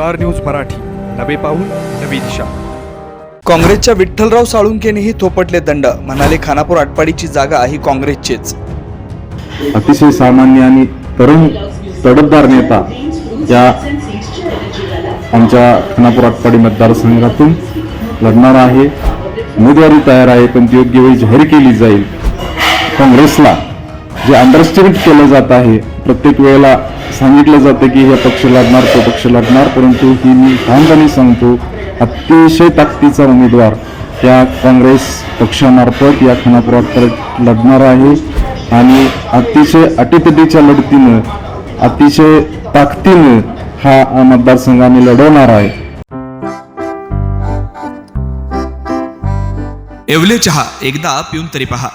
Star News Marathi. नवे पाऊल नवी दिशा. काँग्रेसच्या विठ्ठलराव साळुंकेनेही थोपटले दंड. म्हणाले खानापूर आटपाडीची जागा ही काँग्रेसचीच. अतिशय सामान्य आणि तरुण तडफदार नेता या आमच्या खानापूर आटपाडी मतदारसंघातून लढणार आहे. उमेदवारी तयार आहे पण ती योग्य वेळी जाहीर केली जाईल. काँग्रेसला जे अंडरस्टिमेट केलं जात आहे प्रत्येक वेळेला सांगितलं जातं की हे पक्ष लढणार तो पक्ष लढणार परंतु ही मी ठामपणे सांगतो अतिशय ताकदीचा उमेदवार त्या काँग्रेस पक्षामार्फत या खानापुरात लढणार आहे. आणि अतिशय अटीतटीच्या लढतीनं अतिशय ताकदीनं हा मतदारसंघ आम्ही लढवणार आहे. एवले चहा एकदा पिऊन तरी पहा.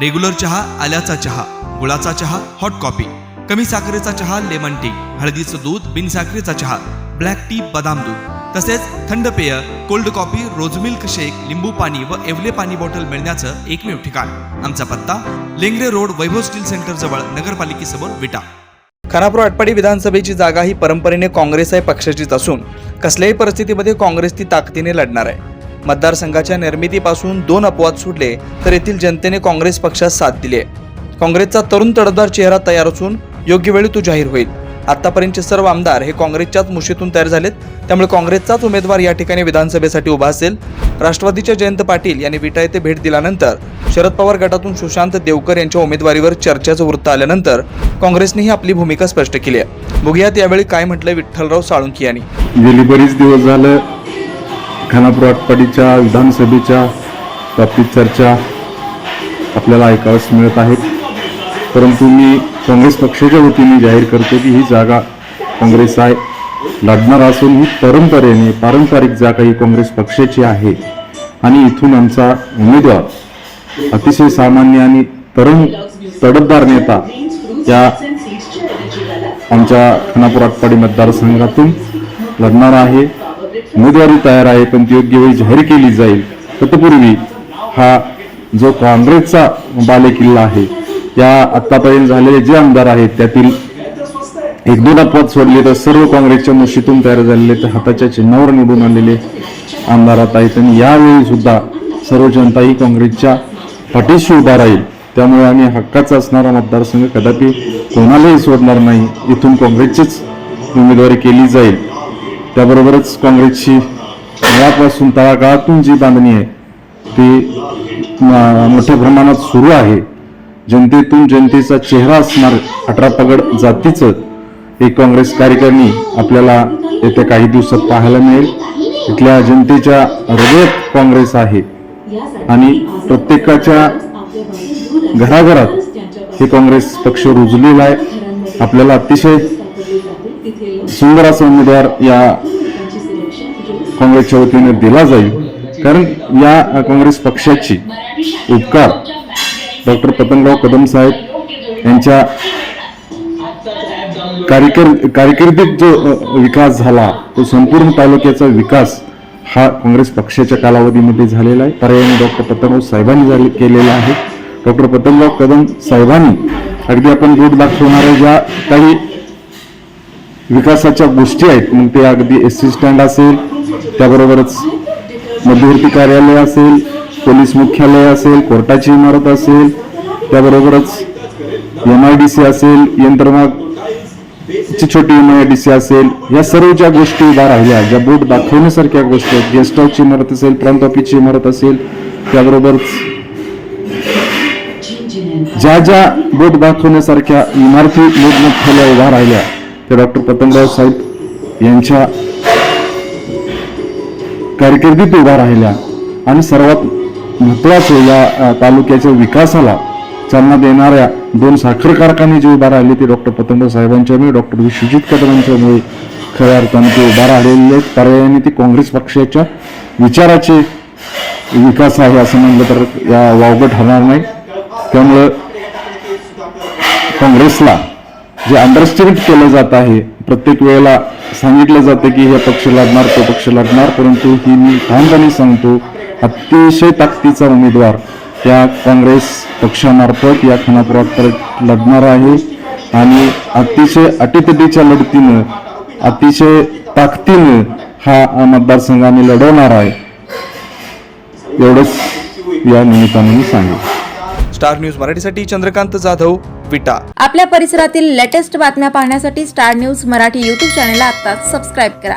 रेग्युलर चहा आल्याचा चहा. गुळाचा चहा हॉट कॉफी कमी साखरेचा चहा लेमन टी हळदीचं दूध बिनसाखरेचा चहा. ब्लॅक टी बदाम दूध. तसेच थंड पेय cold coffee rose milk shake लिंबू पाणी व एवले पाणी बॉटल मिळण्याचं एकमेव ठिकाण. आमचा पत्ता Lengare road Vaibhav steel centre जवळ नगरपालिकेसमोर विटा. खानापूर आटपाडी विधानसभेची जागा ही परंपरेने काँग्रेस आहे पक्षाचीच असून कसल्याही परिस्थितीमध्ये काँग्रेस ती ताकदीने लढणार आहे. मतदारसंघाच्या निर्मितीपासून दोन अपवाद सुटले तर येथील जनतेने काँग्रेस पक्षास साथ दिली आहे. काँग्रेसचा तरुण तडदार चेहरा तयार असून योग्य वेळी तो जाहीर होईल. आतापर्यंतचे सर्व आमदार हे काँग्रेसच्याच मुशीतून तयार झालेत. त्यामुळे काँग्रेसचाच उमेदवार या ठिकाणी विधानसभेसाठी उभा असेल. राष्ट्रवादीच्या जयंत पाटील यांनी विटा येथे भेट दिल्यानंतर शरद पवार गटातून सुशांत देवकर यांच्या उमेदवारीवर चर्चेचं वृत्त आल्यानंतर काँग्रेसनेही आपली भूमिका स्पष्ट केली आहे. बघूयात यावेळी काय म्हटलं विठ्ठलराव साळुंकी यांनी. गेली बरीच दिवस झालं खानापूर आटपाडीच्या विधानसभेच्या बाबतीत चर्चा आपल्याला ऐकावंच मिळत आहेत परंतु मी काँग्रेस पक्षाच्या वतीने जाहीर करतो की ही जागा काँग्रेस आहे. लढणार असून ही परंपरेने पारंपरिक जागा ही काँग्रेस पक्षाची आहे. आणि इथून आमचा उमेदवार अतिशय सामान्य आणि तरुण तडफदार नेता या आमच्या खानापूर आटपाडी मतदारसंघातून लढणार आहे. उमेदवारी तयार आहे पण ती योग्य वेळी जाहीर केली जाईल. तत्पूर्वी हा जो काँग्रेसचा बालेकिल्ला आहे या आतापर्यंत झालेले जे आमदार आहेत त्यातील एक दोन अपवाद सोडले तर सर्व काँग्रेसच्या मुशीतून तयार झालेले तर हाताच्या चिन्हावर निवडून आलेले आमदार आता आहेत. आणि यावेळी सुद्धा सर्व जनता ही काँग्रेसच्या पाठीशी उभा राहील. त्यामुळे आम्ही हक्काचा असणारा मतदारसंघ कदापि कोणालाही सोडणार नाही. इथून काँग्रेसचीच उमेदवारी केली जाईल. त्याबरोबरच काँग्रेसची मुळापासून तळागाळातून जी बांधणी आहे ती मोठ्या प्रमाणात सुरू आहे. जनतेतून जनतेचा चेहरा असणार अठरा पगड जातीचं एक काँग्रेस कार्यकारिणी आपल्याला येत्या काही दिवसात पाहायला मिळेल. इथल्या जनतेच्या हृदयात काँग्रेस आहे. आणि प्रत्येकाच्या घराघरात हे काँग्रेस पक्ष रुजलेला आहे. आपल्याला अतिशय सुंदर असा उमेदवार या काँग्रेसच्या वतीने दिला जाईल. कारण या काँग्रेस पक्षाची उपकार डॉक्टर पतंगराव कदम साहेब यांच्या कार्यकर कारकिर्दीत जो विकास झाला तो संपूर्ण तालुक्याचा विकास हा काँग्रेस पक्षाच्या कालावधीमध्ये झालेला आहे. पर्यायाने डॉक्टर पतंगराव साहेबांनी झाले केलेला आहे. डॉक्टर पतंगराव कदम साहेबांनी अगदी आपण दूध दाखवणाऱ्या ज्या काही विकासाच्या गोष्टी आहेत मग ते अगदी एस सी स्टँड असेल त्याबरोबरच मध्यवर्ती कार्यालय असेल पोलीस मुख्यालय असेल कोर्टाची इमारत असेल त्याबरोबरच एम आय डी सी असेल यंत्रमाग ची छोटी एम आय डी सी असेल या सर्व ज्या गोष्टी उभ्या राहिल्या ज्या बोट दाखवण्यासारख्या गोष्टी आहेत गेस्ट हाऊसची इमारत असेल प्रांत ऑफिसची इमारत असेल त्याबरोबरच ज्या ज्या बोट दाखवण्यासारख्या इमारती मुख्यालय उभ्या राहिल्या त्या डॉक्टर पतंगराव साहेब यांच्या कारकिर्दीत उभ्या राहिल्या. आणि सर्वात महत्वाचं या तालुक्याच्या विकासाला चालना देणाऱ्या दोन साखर कारखाने जे उभा राहिले ते डॉक्टर पतंगराव साहेबांच्यामुळे डॉक्टर विश्वजित कदमांच्यामुळे खऱ्या अर्थाने ते उभा राहिलेले आहेत. पर्यायाने ते काँग्रेस पक्षाच्या विचाराचे विकास आहे असं म्हणलं तर या वावगं ठरणार नाही. त्यामुळं काँग्रेसला जे अंडरस्टँड केलं जात आहे प्रत्येक वेळेला सांगितलं जातं की हे पक्ष लढणार तो पक्ष लढणार परंतु ही मी ठामपणे सांगतो अतिशय ताकदीचा उमेदवार या काँग्रेस पक्षामार्फत या खानापुरात लढणार आहे. आणि अतिशय अटीतटीच्या लढतीनं अतिशय ताकदीनं हा मतदारसंघाने लढवणार आहे. एवढंच या निमित्ताने मी सांगेन. स्टार न्यूज मराठीसाठी चंद्रकांत जाधव विटा. आपल्या परिसरातील लेटेस्ट बातम्या पाहण्यासाठी स्टार न्यूज मराठी यूट्यूब चॅनलला आत्ताच सबस्क्राईब करा.